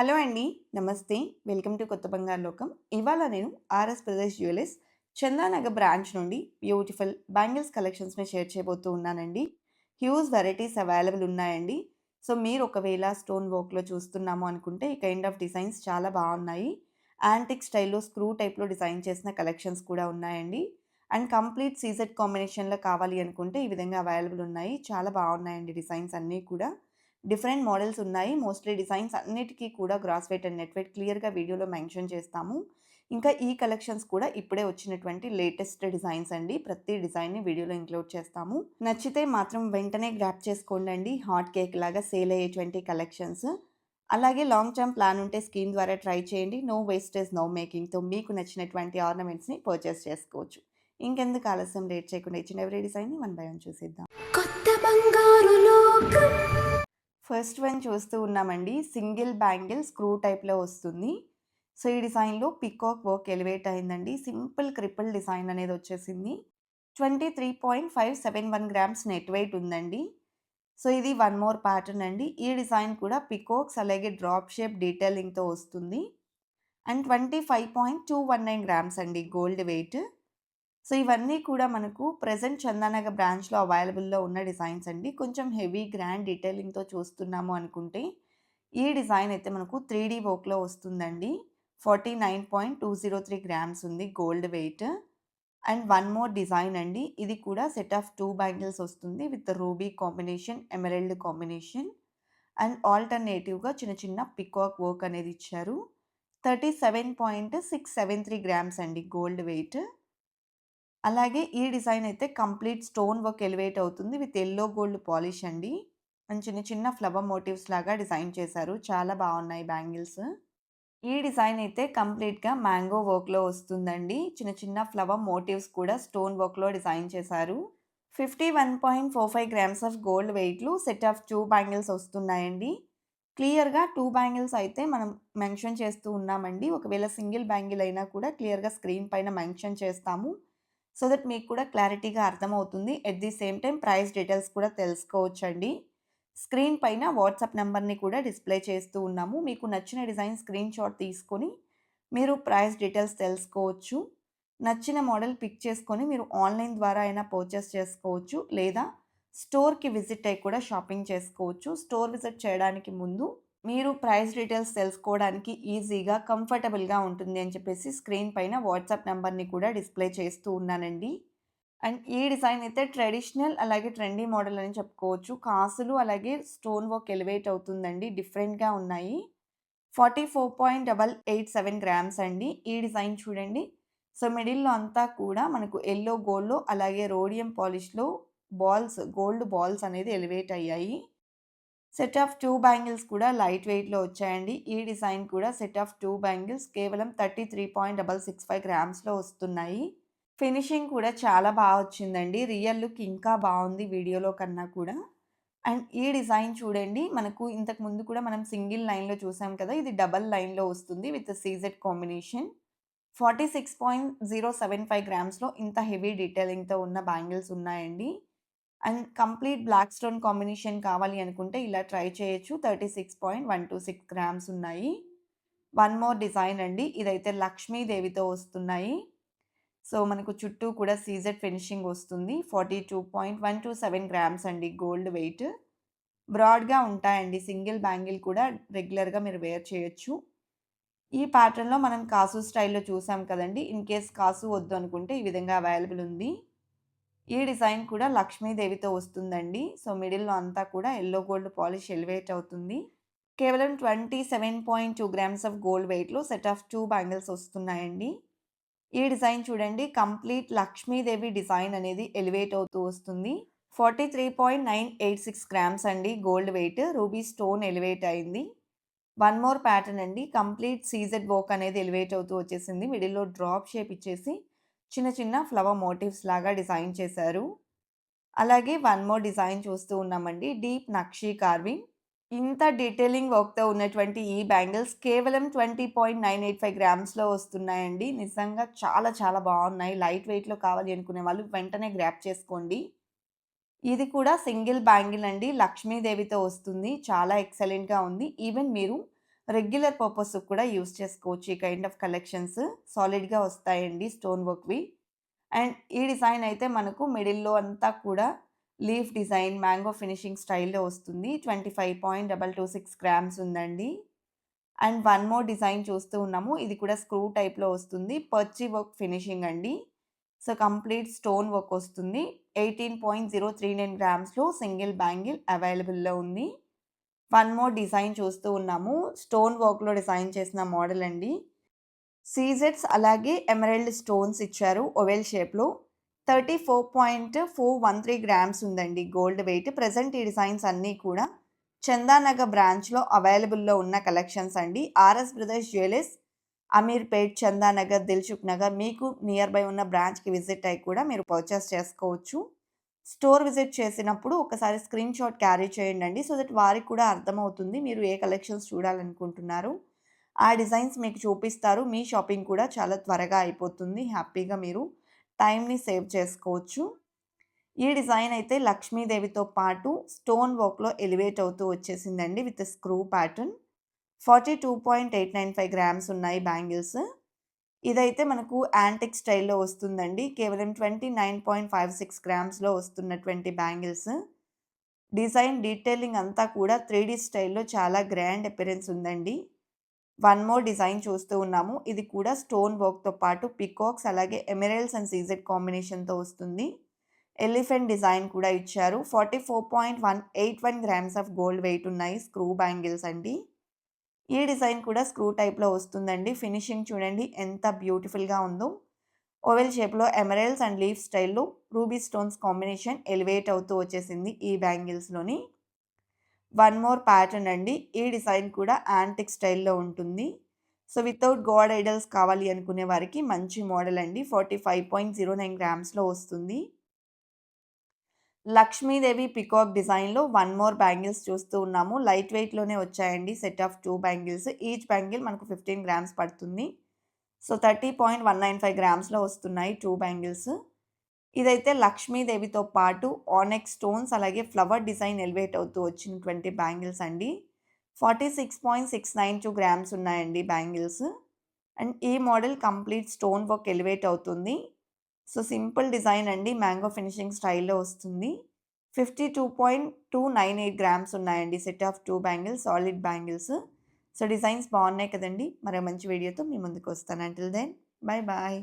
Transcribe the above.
Hello అండి. నమస్తే. Welcome to కొత్త బంగారు లోకం. ఇవాళ నేను RS Pradesh jewellers Chandanagar branch నుండి బ్యూటిఫుల్ బ్యాంగిల్స్ కలెక్షన్స్‌ని షేర్ చేయబోతూ ఉన్నానండి. హ్యూజ్ వెరైటీస్ అవైలబుల్ ఉన్నాయండి. సో, మీరు ఒకవేళ స్టోన్ వర్క్‌లో చూస్తున్నాము అనుకుంటే ఈ కైండ్ ఆఫ్ డిజైన్స్ చాలా బాగున్నాయి యాంటిక్ స్టైల్‌లో స్క్రూ టైప్‌లో డిజైన్ చేసిన కలెక్షన్స్ కూడా ఉన్నాయండి. అండ్ కంప్లీట్ సీజెడ్ కాంబినేషన్‌లో కావాలి అనుకుంటే ఈ విధంగా అవైలబుల్ ఉన్నాయి. చాలా బాగున్నాయండి డిజైన్స్ అన్నీ కూడా. డిఫరెంట్ మోడల్స్ ఉన్నాయి. మోస్ట్‌లీ డిజైన్స్ అన్నిటికీ కూడా gross weight and net weight క్లియర్‌గా వీడియోలో మెన్షన్ చేస్తాము. ఇంకా ఈ కలెక్షన్స్ కూడా ఇప్పుడే వచ్చినటువంటి లేటెస్ట్ డిజైన్స్ అండి. ప్రతి డిజైన్‌ని వీడియోలో ఇంక్లూడ్ చేస్తాము. నచ్చితే మాత్రం వెంటనే గ్రాబ్ చేసుకోండండి. హాట్ కేక్ లాగా సేల్ అయ్యేటువంటి కలెక్షన్స్. అలాగే లాంగ్ టర్మ్ ప్లాన్ ఉంటే స్కీమ్ ద్వారా ట్రై చేయండి. నో వేస్టేజ్, నో మేకింగ్‌తో మీకు నచ్చినటువంటి ఆర్నమెంట్స్‌ని పర్చేస్ చేసుకోవచ్చు. ఇంకెందుకు ఆలస్యం లేట్ చేయకుండా ఇచ్చిన అండ్ ఎవ్రీ డిజైన్‌ని వన్ బై వన్ చూసేద్దాం. కొత్త బంగారు లోకం ఫస్ట్ వన్ చూస్తూ ఉన్నామండి. సింగిల్ బ్యాంగిల్ స్క్రూ టైప్‌లో వస్తుంది. సో, ఈ డిజైన్‌లో పీకాక్ వర్క్ ఎలివేట్ అయిందండి. సింపుల్ క్రిపుల్ డిజైన్ అనేది వచ్చేసింది. 23.571 గ్రామ్స్ నెట్ వెయిట్ ఉందండి. సో, ఇది వన్ మోర్ ప్యాటర్న్ అండి. ఈ డిజైన్ కూడా పీకాక్స్ అలాగే డ్రాప్ షేప్ డీటెయిలింగ్‌తో వస్తుంది. అండ్ 25.219 గ్రామ్స్ అండి గోల్డ్ వెయిట్. సో, ఇవన్నీ కూడా మనకు ప్రజెంట్ చందానగ బ్రాంచ్‌లో అవైలబుల్‌లో ఉన్న డిజైన్స్ అండి. కొంచెం హెవీ గ్రాండ్ డీటెయిలింగ్‌తో చూస్తున్నాము అనుకుంటే ఈ డిజైన్ అయితే మనకు త్రీ డీ వర్క్‌లో వస్తుందండి. 49.203 గ్రామ్స్ ఉంది gold weight. And one more design అండి. ఇది కూడా సెట్ ఆఫ్ టూ బ్యాంగిల్స్ వస్తుంది with ruby combination, emerald combination. And ఆల్టర్‌నేటివ్‌గా చిన్న చిన్న పీకాక్ వర్క్ అనేది ఇచ్చారు. 37.673 గ్రామ్స్ అండి గోల్డ్ వెయిట్. అలాగే ఈ డిజైన్ అయితే కంప్లీట్ స్టోన్ వర్క్ ఎలివేట్ అవుతుంది విత్ ఎల్లో గోల్డ్ పాలిష్ అండి. అండ్ చిన్న చిన్న ఫ్లవర్ మోటివ్స్ లాగా డిజైన్ చేశారు. చాలా బాగున్నాయి బ్యాంగిల్స్. ఈ డిజైన్ అయితే కంప్లీట్‌గా మ్యాంగో వర్క్‌లో వస్తుందండి. చిన్న చిన్న ఫ్లవర్ మోటివ్స్ కూడా స్టోన్ వర్క్‌లో డిజైన్ చేశారు. 51.45 గ్రామ్స్ ఆఫ్ గోల్డ్ వెయిట్లు సెట్ ఆఫ్ టూ బ్యాంగిల్స్ వస్తున్నాయండి. క్లియర్‌గా టూ బ్యాంగిల్స్ అయితే మనం మెన్షన్ చేస్తూ ఉన్నామండి. ఒకవేళ సింగిల్ బ్యాంగిల్ అయినా కూడా క్లియర్‌గా స్క్రీన్ పైన మెన్షన్ చేస్తాము. సో దట్ మీకు కూడా క్లారిటీగా అర్థమవుతుంది. At the same time price details కూడా తెలుసుకోవచ్చండి. స్క్రీన్ పైన వాట్సాప్ నెంబర్ని కూడా డిస్‌ప్లే చేస్తూ ఉన్నాము. మీకు నచ్చిన డిజైన్ స్క్రీన్ షాట్ తీసుకొని మీరు ప్రైస్ డీటెయిల్స్ తెలుసుకోవచ్చు. నచ్చిన మోడల్ పిక్ చేసుకొని మీరు ఆన్‌లైన్ ద్వారా అయినా పర్చేస్ చేసుకోవచ్చు. లేదా స్టోర్‌కి విజిట్ అయ్యి కూడా షాపింగ్ చేసుకోవచ్చు. స్టోర్ విజిట్ చేయడానికి ముందు మీరు ప్రైస్ డీటెయిల్స్ తెలుసుకోవడానికి ఈజీగా, కంఫర్టబుల్‌గా ఉంటుంది అని చెప్పేసి స్క్రీన్ పైన వాట్సాప్ నెంబర్ని కూడా డిస్‌ప్లే చేస్తూ ఉన్నానండి. అండ్ ఈ డిజైన్ అయితే ట్రెడిషనల్ అలాగే ట్రెండీ మోడల్ అని చెప్పుకోవచ్చు. కాసులు అలాగే స్టోన్ వర్క్ ఎలివేట్ అవుతుందండి. డిఫరెంట్‌గా ఉన్నాయి. 44.887 గ్రామ్స్ అండి. ఈ డిజైన్ చూడండి. సో, మిడిల్‌లో అంతా కూడా మనకు ఎల్లో గోల్డ్‌లో అలాగే రోడియం పాలిష్‌లో బాల్స్ గోల్డ్ బాల్స్ అనేది ఎలివేట్ అయ్యాయి. సెట్ ఆఫ్ టూ బ్యాంగిల్స్ కూడా లైట్ వెయిట్‌లో వచ్చాయండి. ఈ డిజైన్ కూడా సెట్ ఆఫ్ టూ బ్యాంగిల్స్ కేవలం 33.665 గ్రామ్స్‌లో వస్తున్నాయి. ఫినిషింగ్ కూడా చాలా బాగా వచ్చిందండి. రియల్ లుక్ ఇంకా బాగుంది వీడియోలో కన్నా కూడా. అండ్ ఈ డిజైన్ చూడండి. మనకు ఇంతకు ముందు కూడా మనం సింగిల్ లైన్‌లో చూసాం కదా! ఇది డబల్ లైన్‌లో వస్తుంది విత్ సీజెడ్ కాంబినేషన్. 46.075 గ్రామ్స్‌లో ఇంత హెవీ డీటెయిలింగ్‌తో ఉన్న బ్యాంగిల్స్ ఉన్నాయండి. And complete black stone combination కావాలి అనుకుంటే ఇలా ట్రై చేయొచ్చు. 36.126 గ్రామ్స్ ఉన్నాయి. వన్ మోర్ డిజైన్ అండి. ఇదైతే లక్ష్మీదేవితో వస్తున్నాయి. సో, మనకు చుట్టూ కూడా సీజెడ్ ఫినిషింగ్ వస్తుంది. 42.127 గ్రామ్స్ అండి గోల్డ్ వెయిట్. బ్రాడ్‌గా ఉంటాయండి. సింగిల్ బ్యాంగిల్ కూడా రెగ్యులర్‌గా మీరు వేర్ చేయొచ్చు. ఈ ప్యాటర్న్‌లో మనం కాసు స్టైల్‌లో చూసాం కదండి ఇన్ కేస్ కాసు వద్దు అనుకుంటే ఈ విధంగా అవైలబుల్ ఉంది. ఈ డిజైన్ కూడా లక్ష్మీదేవితో వస్తుందండి. సో, మిడిల్‌లో అంతా కూడా ఎల్లో గోల్డ్ పాలిష్ ఎలివేట్ అవుతుంది. కేవలం 27.2 గ్రామ్స్ ఆఫ్ గోల్డ్ వెయిట్‌లో సెట్ ఆఫ్ టూ బ్యాంగిల్స్ వస్తున్నాయండి. ఈ డిజైన్ చూడండి. కంప్లీట్ లక్ష్మీదేవి డిజైన్ అనేది ఎలివేట్ అవుతూ వస్తుంది. 43.986 గ్రామ్స్ అండి gold weight. Ruby stone elevate అయింది. వన్ మోర్ ప్యాటర్న్ అండి. కంప్లీట్ సీజెడ్ వర్క్ అనేది ఎలివేట్ అవుతూ వచ్చేసింది. మిడిల్‌లో డ్రాప్ షేప్ ఇచ్చేసి చిన్న చిన్న ఫ్లవర్ మోటివ్స్ లాగా డిజైన్ చేశారు. అలాగే వన్ మోర్ డిజైన్ చూస్తూ ఉన్నామండి. డీప్ నక్షి కార్వింగ్. ఇంత డీటెయిలింగ్ వర్క్‌తో ఉన్నటువంటి ఈ బ్యాంగిల్స్ కేవలం 20.985 గ్రామ్స్‌లో వస్తున్నాయండి. నిజంగా చాలా చాలా బాగున్నాయి లైట్ వెయిట్‌లో కావాలి అనుకునే వాళ్ళు వెంటనే గ్రాప్ చేసుకోండి. ఇది కూడా సింగిల్ బ్యాంగిల్ అండి. లక్ష్మీదేవితో వస్తుంది. చాలా ఎక్సలెంట్‌గా ఉంది. ఈవెన్ మీరు రెగ్యులర్ పర్పస్ కూడా యూస్ చేసుకోవచ్చు. ఈ కైండ్ ఆఫ్ కలెక్షన్స్ సాలిడ్‌గా వస్తాయండి స్టోన్ వర్క్‌వి. అండ్ ఈ డిజైన్ అయితే మనకు మిడిల్‌లో అంతా కూడా లీఫ్ డిజైన్, మ్యాంగో ఫినిషింగ్ స్టైల్‌లో వస్తుంది. 25.226 గ్రామ్స్ ఉందండి. అండ్ వన్ మోర్ డిజైన్ చూస్తూ ఉన్నాము. ఇది కూడా స్క్రూ టైప్‌లో వస్తుంది. పర్చి వర్క్ ఫినిషింగ్ అండి. సో, కంప్లీట్ స్టోన్ వర్క్ వస్తుంది. 18.039 గ్రామ్స్‌లో సింగిల్ బ్యాంగిల్ అవైలబుల్‌లో ఉంది. వన్ మోర్ డిజైన్ చూస్తూ ఉన్నాము. స్టోన్ వర్క్‌లో డిజైన్ చేసిన మోడల్ అండి. సీజెట్స్ అలాగే ఎమరల్డ్ స్టోన్స్ ఇచ్చారు ఓవెల్ షేప్‌లో. 34.413 గ్రామ్స్ ఉందండి గోల్డ్ వెయిట్. ప్రెజెంట్ ఈ డిజైన్స్ అన్నీ కూడా చందానగర్ బ్రాంచ్‌లో అవైలబుల్‌లో ఉన్న కలెక్షన్స్ అండి. R S brothers jewellers, Ameerpet, Chandanagar, Dilsukhnagar మీకు నియర్ బై ఉన్న బ్రాంచ్‌కి విజిట్ అయ్యి కూడా మీరు పర్చేస్ చేసుకోవచ్చు. స్టోర్ విజిట్ చేసినప్పుడు ఒకసారి స్క్రీన్ షాట్ క్యారీ చేయండి సో దట్ వారికి కూడా అర్థమవుతుంది మీరు ఏ కలెక్షన్స్ చూడాలనుకుంటున్నారు. ఆ డిజైన్స్ మీకు చూపిస్తారు. మీ షాపింగ్ కూడా చాలా త్వరగా అయిపోతుంది. హ్యాపీగా మీరు టైంని సేవ్ చేసుకోవచ్చు. ఈ డిజైన్ అయితే లక్ష్మీదేవితో పాటు స్టోన్ వర్క్‌లో ఎలివేట్ అవుతూ వచ్చేసిందండి విత్ స్క్రూ ప్యాటర్న్. 42.895 గ్రామ్స్ ఉన్నాయి బ్యాంగిల్స్. ఇదైతే మనకు యాంటిక్ స్టైల్‌లో వస్తుందండి. కేవలం 29.56 గ్రామ్స్‌లో వస్తున్నటువంటి బ్యాంగిల్స్. డిజైన్ డీటెయిలింగ్ అంతా కూడా 3డీ స్టైల్‌లో చాలా గ్రాండ్ అపిరెన్స్ ఉందండి. వన్ మోర్ డిజైన్ చూస్తూ ఉన్నాము. ఇది కూడా స్టోన్ వర్క్‌తో పాటు పీకాక్స్ అలాగే ఎమెరల్స్ అండ్ సీజెడ్ కాంబినేషన్‌తో వస్తుంది. ఎలిఫెంట్ డిజైన్ కూడా ఇచ్చారు. 44.181 గ్రామ్స్ ఆఫ్ గోల్డ్ వెయిట్ ఉన్నాయి స్క్రూ బ్యాంగిల్స్ అండి. ఈ డిజైన్ కూడా స్క్రూ టైప్‌లో వస్తుందండి. ఫినిషింగ్ చూడండి ఎంత బ్యూటిఫుల్‌గా ఉందో. ఓవెల్ షేప్‌లో ఎమరాల్డ్స్ అండ్ లీఫ్ స్టైల్‌లో రూబీ స్టోన్స్ కాంబినేషన్ ఎలివేట్ అవుతూ వచ్చేసింది ఈ బ్యాంగిల్స్‌లోని. వన్ మోర్ ప్యాటర్న్ అండి. ఈ డిజైన్ కూడా యాంటిక్ స్టైల్‌లో ఉంటుంది. సో, వితౌట్ గోడ్ ఐడల్స్ కావాలి అనుకునే వారికి మంచి మోడల్ అండి. 45.09 గ్రామ్స్‌లో వస్తుంది. లక్ష్మీదేవి పీకాక్ డిజైన్‌లో వన్ మోర్ బ్యాంగిల్స్ చూస్తూ ఉన్నాము. లైట్ వెయిట్‌లోనే వచ్చాయండి. Set of two bangles. Each bangle మనకు 15 గ్రామ్స్ పడుతుంది. సో, 30.195 గ్రామ్స్‌లో వస్తున్నాయి టూ బ్యాంగిల్స్. ఇదైతే లక్ష్మీదేవితో పాటు ఆనెక్స్ స్టోన్స్ అలాగే ఫ్లవర్ డిజైన్ ఎలివేట్ అవుతూ వచ్చినటువంటి బ్యాంగిల్స్ అండి. 46.692 గ్రామ్స్ ఉన్నాయండి బ్యాంగిల్స్. అండ్ ఈ model complete stone work elevate అవుతుంది. సో, సింపుల్ డిజైన్ అండి. మ్యాంగో ఫినిషింగ్ స్టైల్‌లో వస్తుంది. 52.298 గ్రామ్స్ ఉన్నాయండి. Set of two bangles solid bangles. So, designs బాగున్నాయి కదండి మరో మంచి వీడియోతో మీ ముందుకు వస్తాను. Until then bye bye.